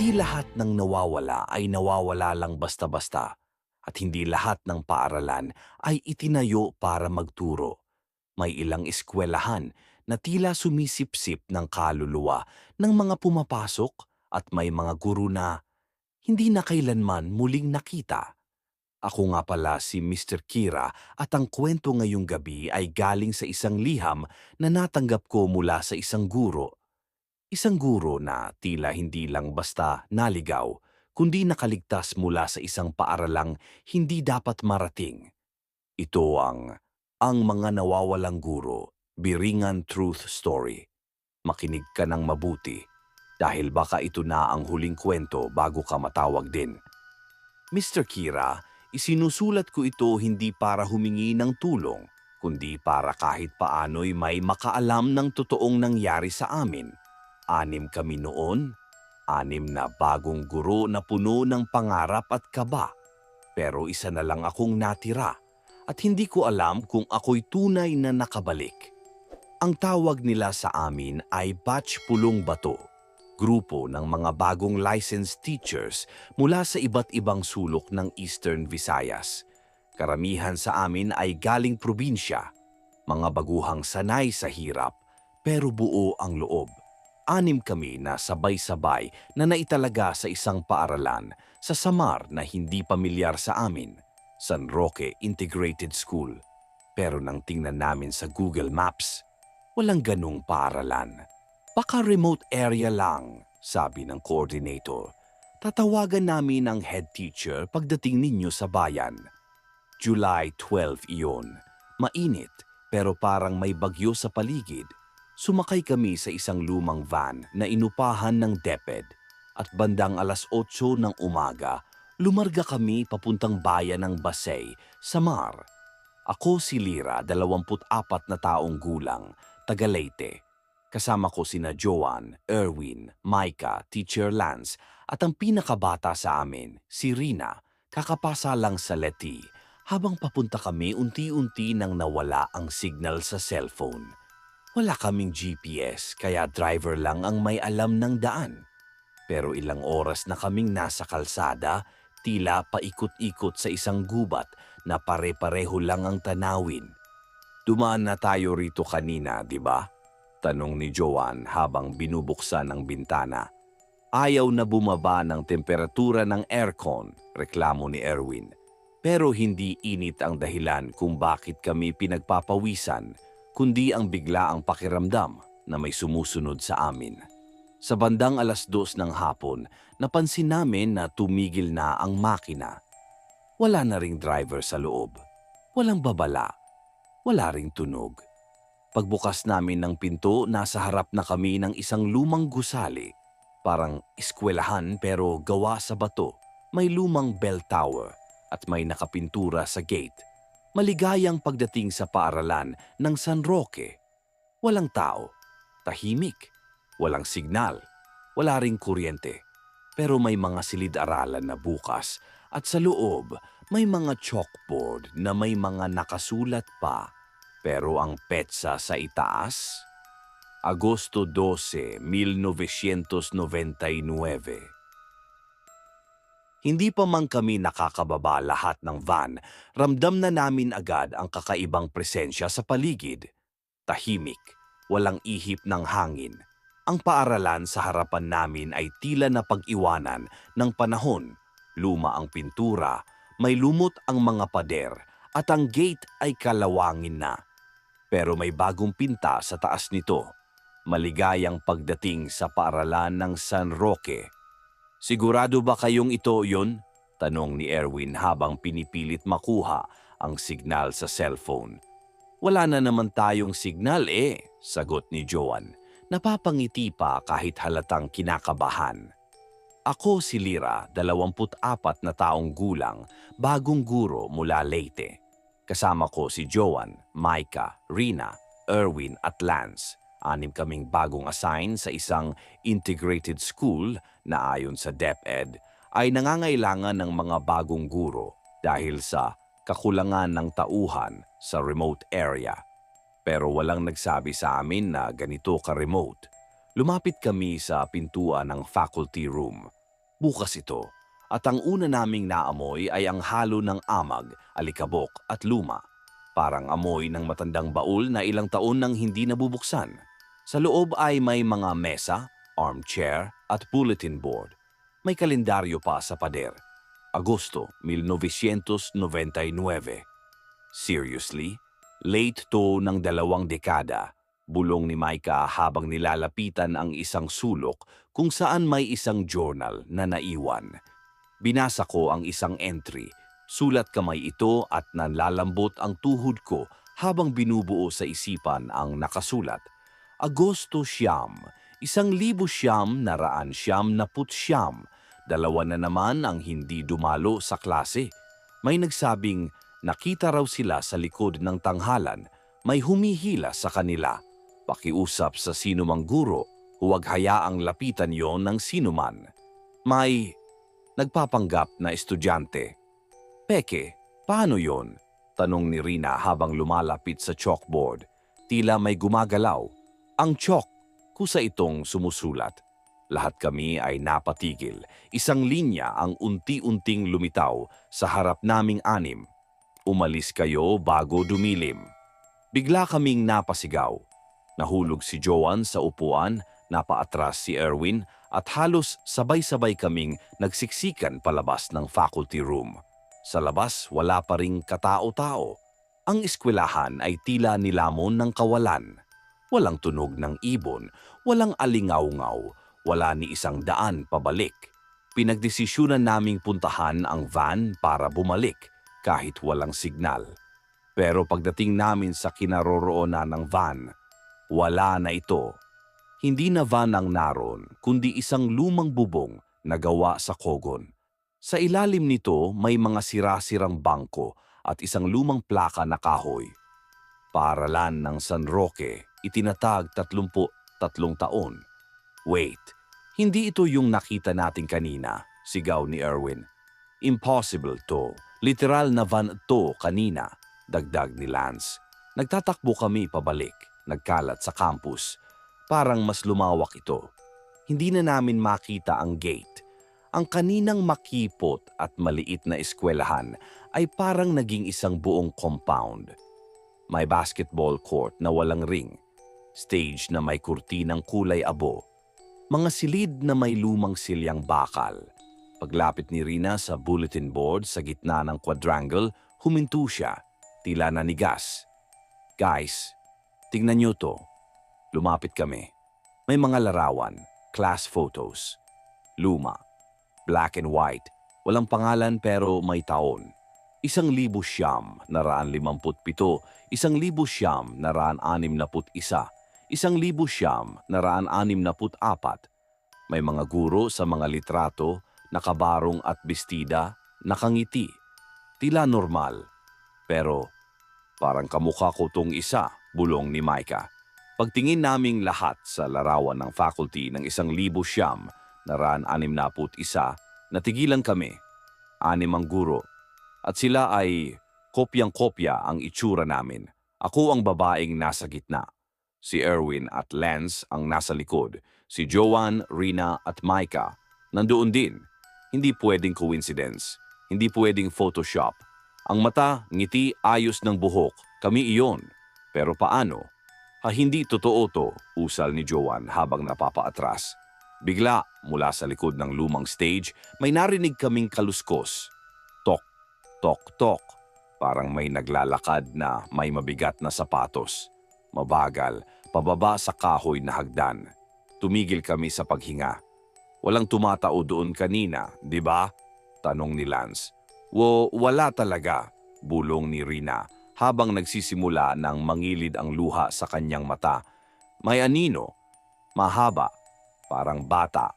Hindi lahat ng nawawala ay nawawala lang basta-basta at hindi lahat ng paaralan ay itinayo para magturo. May ilang eskwelahan na tila sumisipsip ng kaluluwa ng mga pumapasok at may mga guru na hindi na kailanman muling nakita. Ako nga pala si Mr. Kira at ang kwento ngayong gabi ay galing sa isang liham na natanggap ko mula sa isang guro. Isang guro na tila hindi lang basta naligaw, kundi nakaligtas mula sa isang paaralang hindi dapat marating. Ito ang Ang Mga Nawawalang Guro, Biringan Truth Story. Makinig ka ng mabuti dahil baka ito na ang huling kwento bago ka matawag din. Mr. Kira, isinusulat ko ito hindi para humingi ng tulong, kundi para kahit paano'y may makaalam ng totoong nangyari sa amin. Anim kami noon, anim na bagong guro na puno ng pangarap at kaba. Pero isa na lang akong natira at hindi ko alam kung ako'y tunay na nakabalik. Ang tawag nila sa amin ay Batch Pulong Bato, grupo ng mga bagong licensed teachers mula sa iba't ibang sulok ng Eastern Visayas. Karamihan sa amin ay galing probinsya, mga baguhang sanay sa hirap pero buo ang loob. Anim kami na sabay-sabay na naitalaga sa isang paaralan sa Samar na hindi pamilyar sa amin, San Roque Integrated School. Pero nang tingnan namin sa Google Maps, walang ganong paaralan. Baka remote area lang, sabi ng coordinator. Tatawagan namin ang head teacher pagdating ninyo sa bayan. July 12 iyon. Mainit pero parang may bagyo sa paligid. Sumakay kami sa isang lumang van na inupahan ng DepEd at bandang alas 8 ng umaga, lumarga kami papuntang bayan ng Basay, Samar. Ako si Lira, 24 na taong gulang, taga Leyte. Kasama ko sina Joan, Erwin, Micah, Teacher Lance at ang pinakabata sa amin, si Rina, kakapasa lang sa Leti. Habang papunta kami, unti-unti nang nawala ang signal sa cellphone. Wala kaming GPS kaya driver lang ang may alam ng daan. Pero ilang oras na kaming nasa kalsada, tila paikot-ikot sa isang gubat na pare-pareho lang ang tanawin. Dumaan na tayo rito kanina, di ba? Tanong ni Joan habang binubuksan ang bintana. Ayaw na bumaba ng temperatura ng aircon, reklamo ni Erwin. Pero hindi init ang dahilan kung bakit kami pinagpapawisan kundi ang bigla ang pakiramdam na may sumusunod sa amin. Sa bandang alas dos ng hapon, napansin namin na tumigil na ang makina. Wala na ring driver sa loob. Walang babala. Wala ring tunog. Pagbukas namin ng pinto, nasa harap na kami ng isang lumang gusali. Parang eskwelahan pero gawa sa bato. May lumang bell tower at may nakapintura sa gate maligayang pagdating sa paaralan ng San Roque. Walang tao, tahimik, walang signal, wala ring kuryente. Pero may mga silid-aralan na bukas at sa loob may mga chalkboard na may mga nakasulat pa. Pero ang petsa sa itaas, Agosto 12, 1999. Hindi pa man kami nakakababa lahat ng van, ramdam na namin agad ang kakaibang presensya sa paligid. Tahimik, walang ihip ng hangin. Ang paaralan sa harapan namin ay tila na pag-iwanan ng panahon. Luma ang pintura, may lumot ang mga pader, at ang gate ay kalawangin na. Pero may bagong pinta sa taas nito. Maligayang pagdating sa paaralan ng San Roque Sigurado ba kayong ito yon? Tanong ni Erwin habang pinipilit makuha ang signal sa cellphone. Wala na naman tayong signal eh, sagot ni Joan. Napapangiti pa kahit halatang kinakabahan. Ako si Lira, 24 na taong gulang, bagong guro mula Leyte. Kasama ko si Joan, Micah, Rina, Erwin at Lance. Anim kaming bagong assign sa isang integrated school na ayon sa DepEd ay nangangailangan ng mga bagong guro dahil sa kakulangan ng tauhan sa remote area. Pero walang nagsabi sa amin na ganito ka-remote. Lumapit kami sa pintuan ng faculty room. Bukas ito. At ang una naming naamoy ay ang halo ng amag, alikabok at luma. Parang amoy ng matandang baul na ilang taon nang hindi nabubuksan. Sa loob ay may mga mesa, armchair at bulletin board. May kalendaryo pa sa pader. Agosto 1999. Seriously? Late to ng dalawang dekada. Bulong ni Maika habang nilalapitan ang isang sulok kung saan may isang journal na naiwan. Binasa ko ang isang entry. Sulat kamay ito at nanlalambot ang tuhod ko habang binubuo sa isipan ang nakasulat. Agosto siyam, isang libo siyam na raan siyam na put siyam. Dalawa na naman ang hindi dumalo sa klase. May nagsabing nakita raw sila sa likod ng tanghalan, may humihila sa kanila. Pakiusap sa sinumang guro, huwag hayaang lapitan yon ng sinuman. May nagpapanggap na estudyante. Peke, paano yon? Tanong ni Rina habang lumalapit sa chalkboard. Tila may gumagalaw. Ang chalk, kusa itong sumusulat. Lahat kami ay napatigil. Isang linya ang unti-unting lumitaw sa harap naming anim. Umalis kayo bago dumilim. Bigla kaming napasigaw. Nahulog si Joan sa upuan, napaatras si Erwin at halos sabay-sabay kaming nagsiksikan palabas ng faculty room. Sa labas wala pa ring katao-tao. Ang eskwelahan ay tila nilamon ng kawalan. Walang tunog ng ibon, walang alingaw-ngaw, wala ni isang daan pabalik. Pinagdesisyunan naming puntahan ang van para bumalik kahit walang signal. Pero pagdating namin sa kinaroroonan ng van, wala na ito. Hindi na van ang naroon, kundi isang lumang bubong na gawa sa kogon. Sa ilalim nito may mga sira-sirang bangko at isang lumang plaka na kahoy. Paaralan ng San Roque, itinatag 33 taon. Wait, hindi ito yung nakita natin kanina, sigaw ni Erwin. Impossible to. Literal na van to kanina, dagdag ni Lance. Nagtatakbo kami pabalik, nagkalat sa campus. Parang mas lumawak ito. Hindi na namin makita ang gate. Ang kaninang makipot at maliit na eskwelahan ay parang naging isang buong compound. May basketball court na walang ring, stage na may kurtinang kulay abo, mga silid na may lumang silyang bakal. Paglapit ni Rina sa bulletin board sa gitna ng quadrangle, huminto siya, tila nanigas. Guys, tingnan niyo to. Lumapit kami. May mga larawan, class photos. Luma, black and white, walang pangalan pero may taon. Isang libo siyam na raan limamput pito, isang libo siyam na raan anim na put isa, isang libo siyam na raan anim na put apat. May mga guro sa mga litrato, nakabarong at bestida, nakangiti. Tila normal. Pero parang kamukha ko tong isa, bulong ni Micah. Pagtingin naming lahat sa larawan ng faculty ng isang libo siyam na raan anim na put isa, natigilan kami. Anim ang guro. At sila ay kopyang-kopya ang itsura namin. Ako ang babaeng nasa gitna. Si Erwin at Lance ang nasa likod. Si Joanne, Rina at Micah nandoon din. Hindi pwedeng coincidence. Hindi pwedeng Photoshop. Ang mata, ngiti, ayos ng buhok. Kami iyon. Pero paano? Ha, hindi totoo to, usal ni Joanne habang napapaatras. Bigla, mula sa likod ng lumang stage, may narinig kaming kaluskos. Tok, tok, tok. Parang may naglalakad na may mabigat na sapatos. Mabagal, pababa sa kahoy na hagdan. Tumigil kami sa paghinga. Walang tumatao doon kanina, di ba? Tanong ni Lance. Wo, wala talaga, bulong ni Rina habang nagsisimula ng mangilid ang luha sa kanyang mata. May anino, mahaba, parang bata,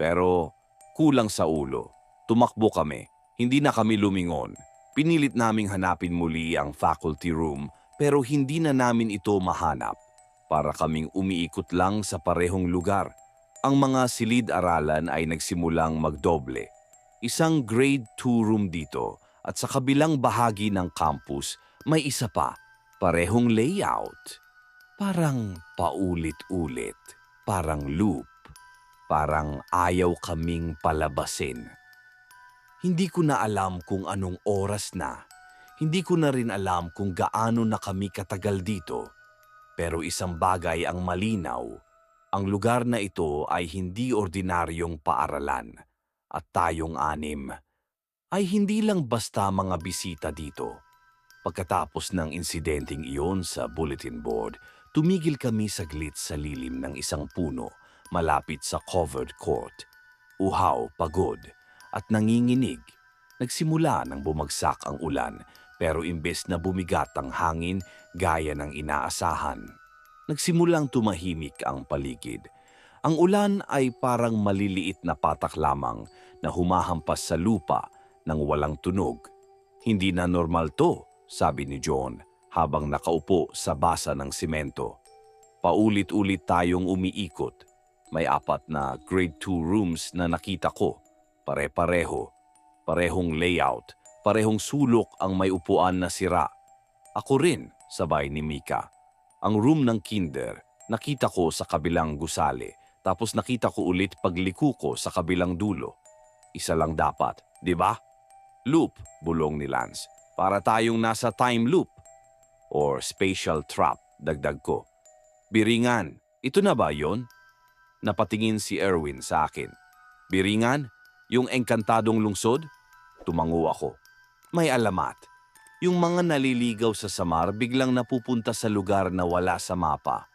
pero kulang sa ulo. Tumakbo kami, hindi na kami lumingon. Pinilit naming hanapin muli ang faculty room pero hindi na namin ito mahanap. Para kaming umiikot lang sa parehong lugar. Ang mga silid-aralan ay nagsimulang magdoble. Isang grade 2 room dito at sa kabilang bahagi ng campus may isa pa, parehong layout. Parang paulit-ulit, parang loop. Parang ayaw kaming palabasin. Hindi ko na alam kung anong oras na. Hindi ko na rin alam kung gaano na kami katagal dito. Pero isang bagay ang malinaw. Ang lugar na ito ay hindi ordinaryong paaralan. At tayong anim ay hindi lang basta mga bisita dito. Pagkatapos ng insidenteng iyon sa bulletin board, tumigil kami saglit sa lilim ng isang puno malapit sa covered court. Uhaw, pagod, at nanginginig. Nagsimula nang bumagsak ang ulan pero imbes na bumigat ang hangin gaya ng inaasahan. Nagsimulang tumahimik ang paligid. Ang ulan ay parang maliliit na patak lamang na humahampas sa lupa ng walang tunog. Hindi na normal to, sabi ni John habang nakaupo sa basa ng simento. Paulit-ulit tayong umiikot. May apat na grade 2 rooms na nakita ko. Pare-pareho. Parehong layout. Parehong sulok ang may upuan na sira. Ako rin, sabay ni Mika. Ang room ng kinder, nakita ko sa kabilang gusali. Tapos nakita ko ulit pagliko ko sa kabilang dulo. Isa lang dapat, di ba? Loop, bulong ni Lance. Para tayong nasa time loop. Or spatial trap, dagdag ko. Biringan, ito na ba yon? Napatingin si Erwin sa akin. Biringan? Yung engkantadong lungsod? Tumango ako. May alamat. Yung mga naliligaw sa Samar biglang napupunta sa lugar na wala sa mapa.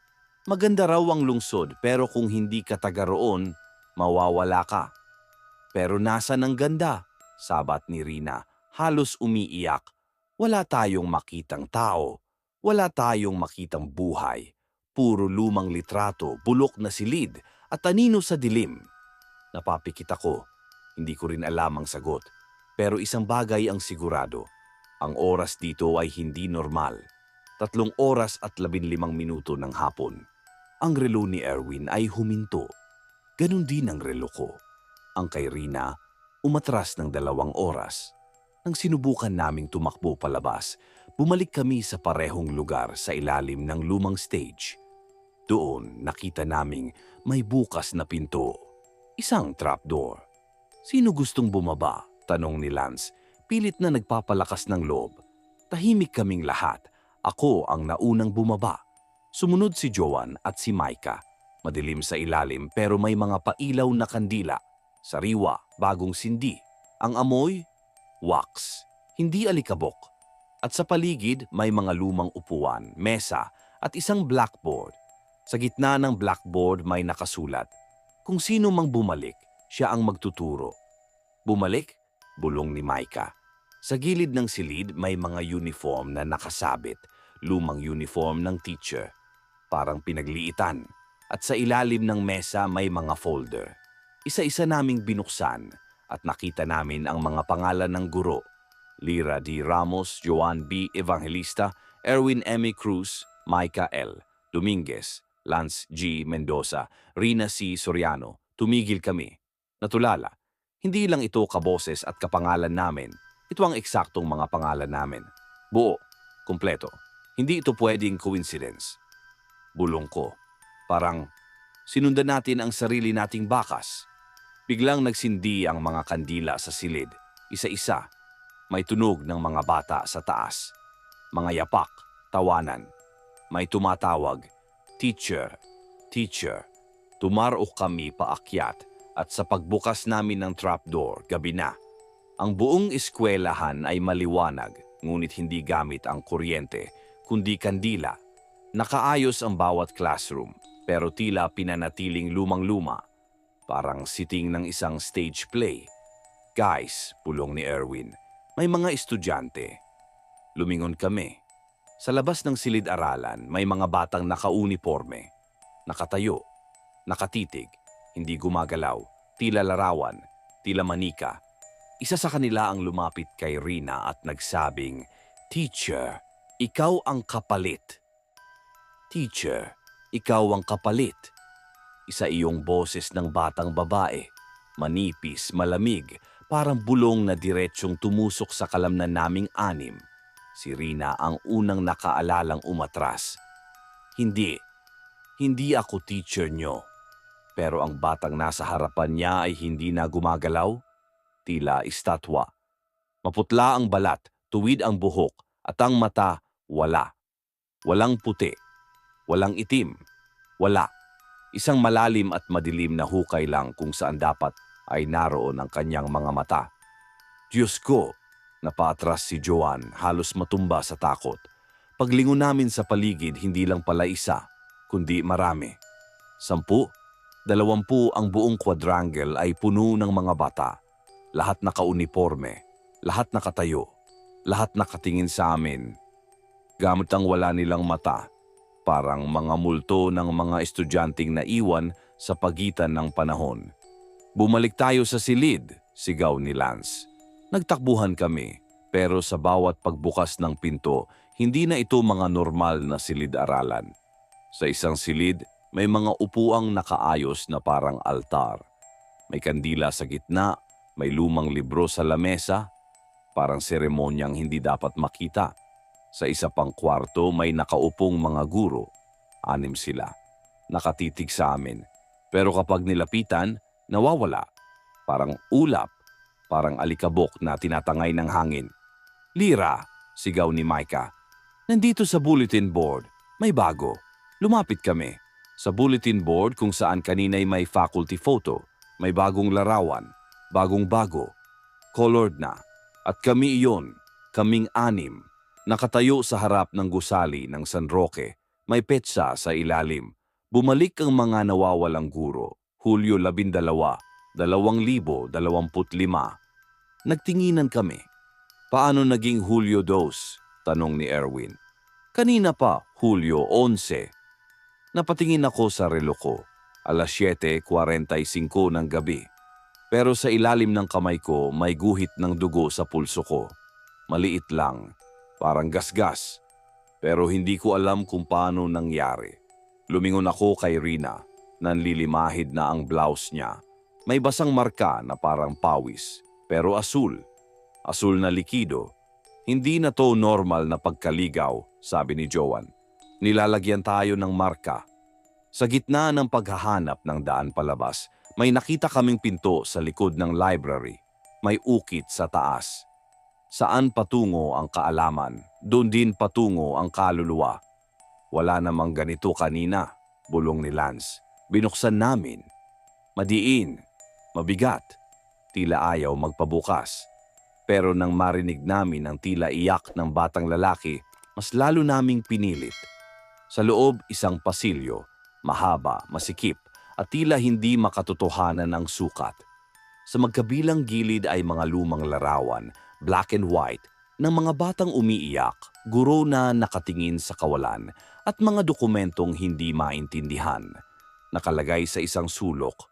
Maganda raw ang lungsod pero kung hindi ka taga roon, mawawala ka. Pero nasa ng ganda? Sabat ni Rina, halos umiiyak. Wala tayong makitang tao. Wala tayong makitang buhay. Puro lumang litrato, bulok na silid, at tanino sa dilim. Napapikit ako. Hindi ko rin alam ang sagot. Pero isang bagay ang sigurado. Ang oras dito ay hindi normal. Tatlong oras at labinlimang minuto ng hapon. Ang relo ni Erwin ay huminto. Ganon din ang relo ko. Ang kay Rina, umatras ng dalawang oras. Nang sinubukan naming tumakbo palabas, bumalik kami sa parehong lugar sa ilalim ng lumang stage. Doon nakita naming may bukas na pinto. Isang trapdoor. Sino gustong bumaba? Tanong ni Lance. Pilit na nagpapalakas ng loob. Tahimik kaming lahat. Ako ang naunang bumaba. Sumunod si Joan at si Micah. Madilim sa ilalim pero may mga pailaw na kandila. Sariwa, bagong sindi. Ang amoy, wax. Hindi alikabok. At sa paligid may mga lumang upuan, mesa at isang blackboard. Sa gitna ng blackboard may nakasulat. Kung sino mang bumalik, siya ang magtuturo. Bumalik? Bulong ni Micah. Sa gilid ng silid may mga uniform na nakasabit, lumang uniform ng teacher. Parang pinagliitan. At sa ilalim ng mesa may mga folder. Isa-isa naming binuksan at nakita namin ang mga pangalan ng guro. Lira D. Ramos, Joan B. Evangelista, Erwin M. Cruz, Micah L. Dominguez, Lance G. Mendoza, Rina C. Soriano. Tumigil kami. Natulala, hindi lang ito kaboses at kapangalan namin. Ito ang eksaktong mga pangalan namin. Buo, kumpleto. Hindi ito pwedeng coincidence. Bulong ko. Parang sinundan natin ang sarili nating bakas. Biglang nagsindi ang mga kandila sa silid, isa-isa. May tunog ng mga bata sa taas. Mga yapak, tawanan. May tumatawag, Teacher, teacher. Tumarok kami paakyat at sa pagbukas namin ng trapdoor, gabi na. Ang buong eskwelahan ay maliwanag, ngunit hindi gamit ang kuryente, kundi kandila. Nakaayos ang bawat classroom, pero tila pinanatiling lumang-luma. Parang siting ng isang stage play. Guys, pulong ni Erwin, may mga estudyante. Lumingon kami. Sa labas ng silid-aralan, may mga batang nakauniforme, nakatayo, nakatitig, hindi gumagalaw, tila larawan, tila manika. Isa sa kanila ang lumapit kay Rina at nagsabing, Teacher, ikaw ang kapalit. Teacher, ikaw ang kapalit. Isa iyong boses ng batang babae, manipis, malamig, parang bulong na diretsyong tumusok sa kalamnan naming anim. Si Rina ang unang nakaalalang umatras. Hindi, hindi ako teacher nyo. Pero ang batang nasa harapan niya ay hindi na gumagalaw. Tila estatwa. Maputla ang balat, tuwid ang buhok, at ang mata wala. Walang puti. Walang itim. Wala. Isang malalim at madilim na hukay lang kung saan dapat ay naroon ang kanyang mga mata. Diyos ko, napatras si Joan halos matumba sa takot. Paglingon namin sa paligid, hindi lang pala isa, kundi marami. Sampu, dalawampu ang buong quadrangle ay puno ng mga bata. Lahat nakauniforme, lahat nakatayo, lahat nakatingin sa amin. Gamit ang wala nilang mata, parang mga multo ng mga estudyanteng naiwan sa pagitan ng panahon. Bumalik tayo sa silid, sigaw ni Lance. Nagtakbuhan kami, pero sa bawat pagbukas ng pinto, hindi na ito mga normal na silid-aralan. Sa isang silid, may mga upuang nakaayos na parang altar. May kandila sa gitna, may lumang libro sa lamesa, parang seremonyang hindi dapat makita. Sa isa pang kwarto, may nakaupong mga guro. Anim sila. Nakatitig sa amin. Pero kapag nilapitan, nawawala. Parang ulap, parang alikabok na tinatangay ng hangin. Lira, sigaw ni Micah. Nandito sa bulletin board, may bago. Lumapit kami. Sa bulletin board kung saan kanina'y may faculty photo, may bagong larawan, bagong bago, colored na. At kami iyon, kaming anim, nakatayo sa harap ng gusali ng San Roque, may petsa sa ilalim. Bumalik ang mga nawawalang guro, Hulyo 12, 2025. Nagtinginan kami. Paano naging Hulyo 2? Tanong ni Erwin. Kanina pa, Hulyo 11. Napatingin ako sa relo ko. Alas 7.45 ng gabi. Pero sa ilalim ng kamay ko may guhit ng dugo sa pulso ko. Maliit lang, parang gasgas. Pero hindi ko alam kung paano nangyari. Lumingon ako kay Rina. Nanlilimahid na ang blouse niya. May basang marka na parang pawis, pero asul. Asul na likido. Hindi na to normal na pagkaligaw, sabi ni Joan. Nilalagyan tayo ng marka. Sa gitna ng paghahanap ng daan palabas, may nakita kaming pinto sa likod ng library. May ukit sa taas. Saan patungo ang kaalaman, doon din patungo ang kaluluwa. Wala namang ganito kanina, bulong ni Lance. Binuksan namin. Madiin, mabigat, tila ayaw magpabukas. Pero nang marinig namin ang tila iyak ng batang lalaki, mas lalo naming pinilit. Sa loob, isang pasilyo, mahaba, masikip, at tila hindi makatotohanan ang sukat. Sa magkabilang gilid ay mga lumang larawan, black and white, ng mga batang umiiyak, guro na nakatingin sa kawalan, at mga dokumentong hindi maintindihan. Nakalagay sa isang sulok,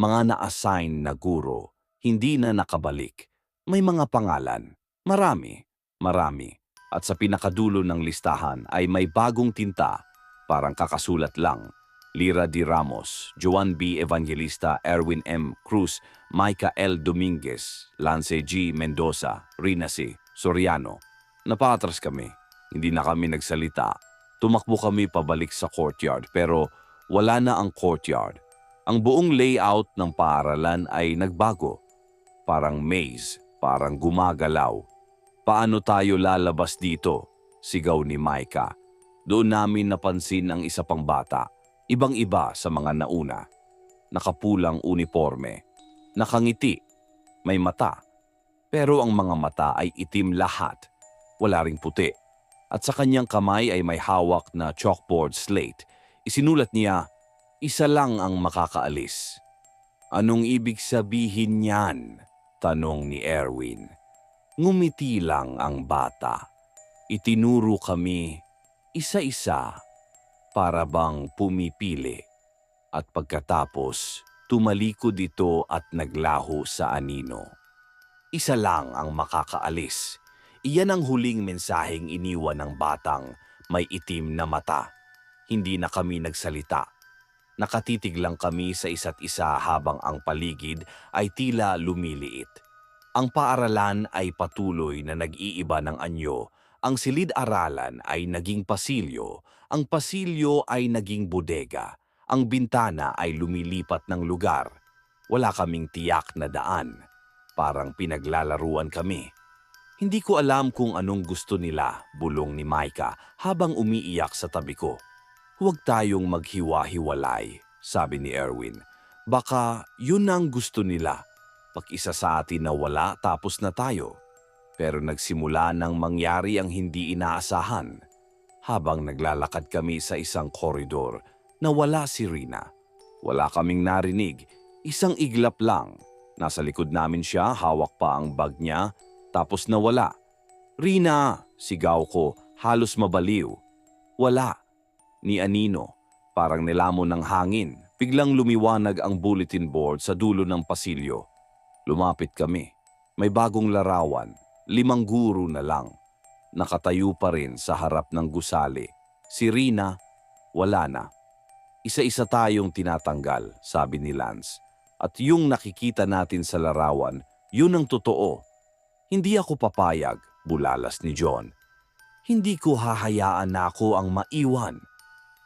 mga na-assign na guro, hindi na nakabalik. May mga pangalan, marami, marami. At sa pinakadulo ng listahan ay may bagong tinta, parang kakasulat lang. Lira D. Ramos, Joan B. Evangelista, Erwin M. Cruz, Micah L. Dominguez, Lance G. Mendoza, Rina C. Soriano. Napatras kami. Hindi na kami nagsalita. Tumakbo kami pabalik sa courtyard pero wala na ang courtyard. Ang buong layout ng paaralan ay nagbago. Parang maze, parang gumagalaw. Paano tayo lalabas dito? Sigaw ni Micah. Doon namin napansin ang isa pang bata. Ibang-iba sa mga nauna. Nakapulang uniforme. Nakangiti. May mata. Pero ang mga mata ay itim lahat. Wala ring puti. At sa kanyang kamay ay may hawak na chalkboard slate. Isinulat niya, isa lang ang makakaalis. Anong ibig sabihin niyan? Tanong ni Erwin. Ngumiti lang ang bata. Itinuro kami isa-isa para bang pumipili. At pagkatapos, tumalikod ito at naglaho sa anino. Isa lang ang makakaalis. Iyan ang huling mensaheng iniwan ng batang may itim na mata. Hindi na kami nagsalita. Nakatitig lang kami sa isa't isa habang ang paligid ay tila lumiliit. Ang paaralan ay patuloy na nag-iiba ng anyo. Ang silid-aralan ay naging pasilyo. Ang pasilyo ay naging bodega. Ang bintana ay lumilipat ng lugar. Wala kaming tiyak na daan. Parang pinaglalaruan kami. Hindi ko alam kung anong gusto nila, bulong ni Maika habang umiiyak sa tabi ko. Huwag tayong maghiwa-hiwalay, sabi ni Erwin. Baka yun ang gusto nila. Pag-isa sa atin na wala tapos na tayo. Pero nagsimula nang mangyari ang hindi inaasahan. Habang naglalakad kami sa isang koridor, nawala si Rina. Wala kaming narinig, isang iglap lang. Nasa likod namin siya, hawak pa ang bag niya, tapos nawala. Rina! Sigaw ko, halos mabaliw. Wala. Ni Anino, parang nilamon ng hangin. Biglang lumiwanag ang bulletin board sa dulo ng pasilyo. Lumapit kami. May bagong larawan. Limang guro na lang. Nakatayo pa rin sa harap ng gusali. Si Rina, wala na. Isa-isa tayong tinatanggal, sabi ni Lance. At yung nakikita natin sa larawan, yun ang totoo. Hindi ako papayag, bulalas ni John. Hindi ko hahayaan na ako ang maiwan.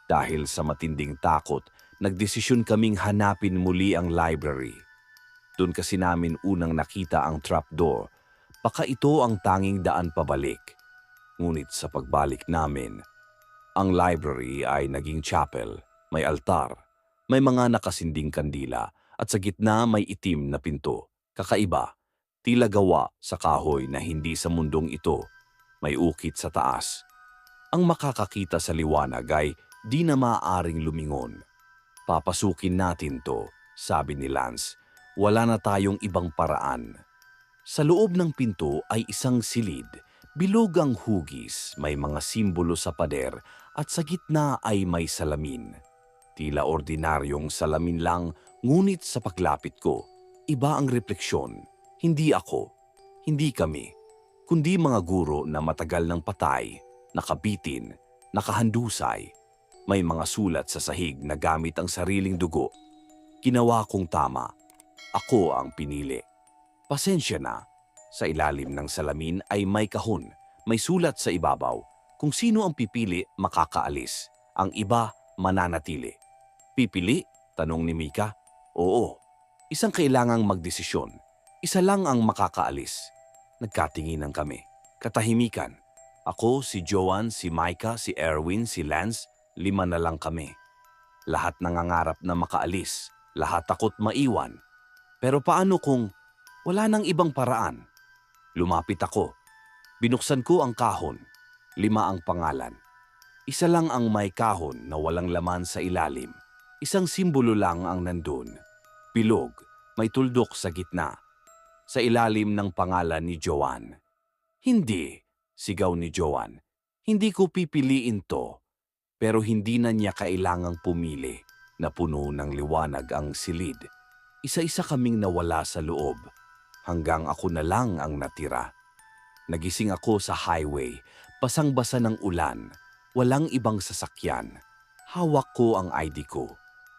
Dahil sa matinding takot, nagdesisyon kaming hanapin muli ang library. Doon kasi namin unang nakita ang trapdoor. Baka ito ang tanging daan pabalik. Ngunit sa pagbalik namin, ang library ay naging chapel, may altar, may mga nakasinding kandila at sa gitna may itim na pinto. Kakaiba, tila gawa sa kahoy na hindi sa mundong ito. May ukit sa taas. Ang makakakita sa liwanag ay di na maaaring lumingon. Papasukin natin to, sabi ni Lance. Wala na tayong ibang paraan. Sa loob ng pinto ay isang silid. Bilog ang hugis, may mga simbolo sa pader at sa gitna ay may salamin. Tila ordinaryong salamin lang, ngunit sa paglapit ko, iba ang refleksyon. Hindi ako, hindi kami, kundi mga guro na matagal ng patay, nakabitin, nakahandusay. May mga sulat sa sahig na gamit ang sariling dugo. Ginawa kong tama. Ako ang pinili. Pasensya na. Sa ilalim ng salamin ay may kahon. May sulat sa ibabaw. Kung sino ang pipili, makakaalis. Ang iba, mananatili. Pipili? Tanong ni Mika. Oo. Isang kailangang magdesisyon. Isa lang ang makakaalis. Nagkatinginan kami. Katahimikan. Ako, si Joan, si Micah, si Erwin, si Lance, lima na lang kami. Lahat nangangarap na makaalis. Lahat takot maiwan. Pero paano kung wala nang ibang paraan? Lumapit ako. Binuksan ko ang kahon. Lima ang pangalan. Isa lang ang may kahon na walang laman sa ilalim. Isang simbolo lang ang nandun. Bilog, may tuldok sa gitna. Sa ilalim ng pangalan ni Joan. Hindi, sigaw ni Joan. Hindi ko pipiliin to. Pero hindi na niya kailangang pumili na puno ng liwanag ang silid. Isa-isa kaming nawala sa loob hanggang ako na lang ang natira. Nagising ako sa highway, basang-basa ng ulan, walang ibang sasakyan. Hawak ko ang ID ko.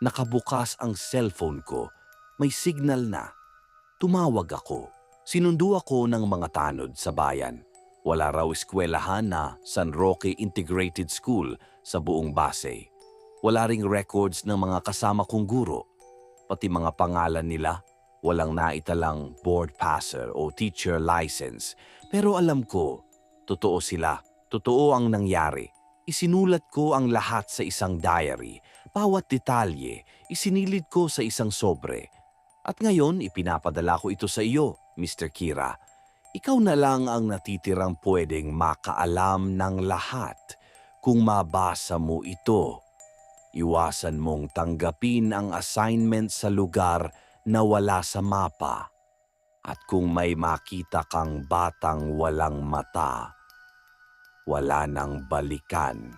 Nakabukas ang cellphone ko. May signal na. Tumawag ako. Sinundo ako ng mga tanod sa bayan. Wala raw eskwelahan na San Roque Integrated School sa buong Basay. Wala ring records ng mga kasama kong guro. Pati mga pangalan nila, walang naitalang board passer o teacher license. Pero alam ko, totoo sila. Totoo ang nangyari. Isinulat ko ang lahat sa isang diary. Bawat detalye, isinilid ko sa isang sobre. At ngayon, ipinapadala ko ito sa iyo, Mr. Kira. Ikaw na lang ang natitirang pwedeng makaalam ng lahat kung mabasa mo ito. Iwasan mong tanggapin ang assignment sa lugar na wala sa mapa. At kung may makita kang batang walang mata, wala nang balikan.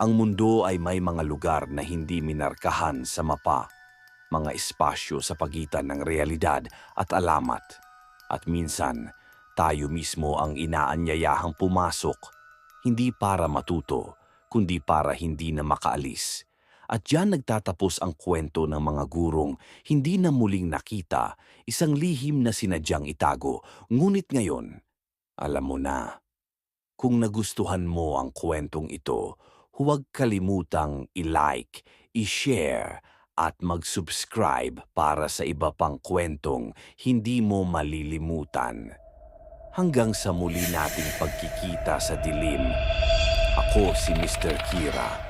Ang mundo ay may mga lugar na hindi minarkahan sa mapa, mga espasyo sa pagitan ng realidad at alamat. At minsan, tayo mismo ang inaanyayahang pumasok, hindi para matuto, kundi para hindi na makaalis. At diyan nagtatapos ang kwento ng mga gurong hindi na muling nakita, isang lihim na sinadyang itago. Ngunit ngayon, alam mo na. Kung nagustuhan mo ang kwentong ito, huwag kalimutang i-like, i-share at mag-subscribe para sa iba pang kwentong hindi mo malilimutan. Hanggang sa muli nating pagkikita sa dilim, ako si Mr. Kira.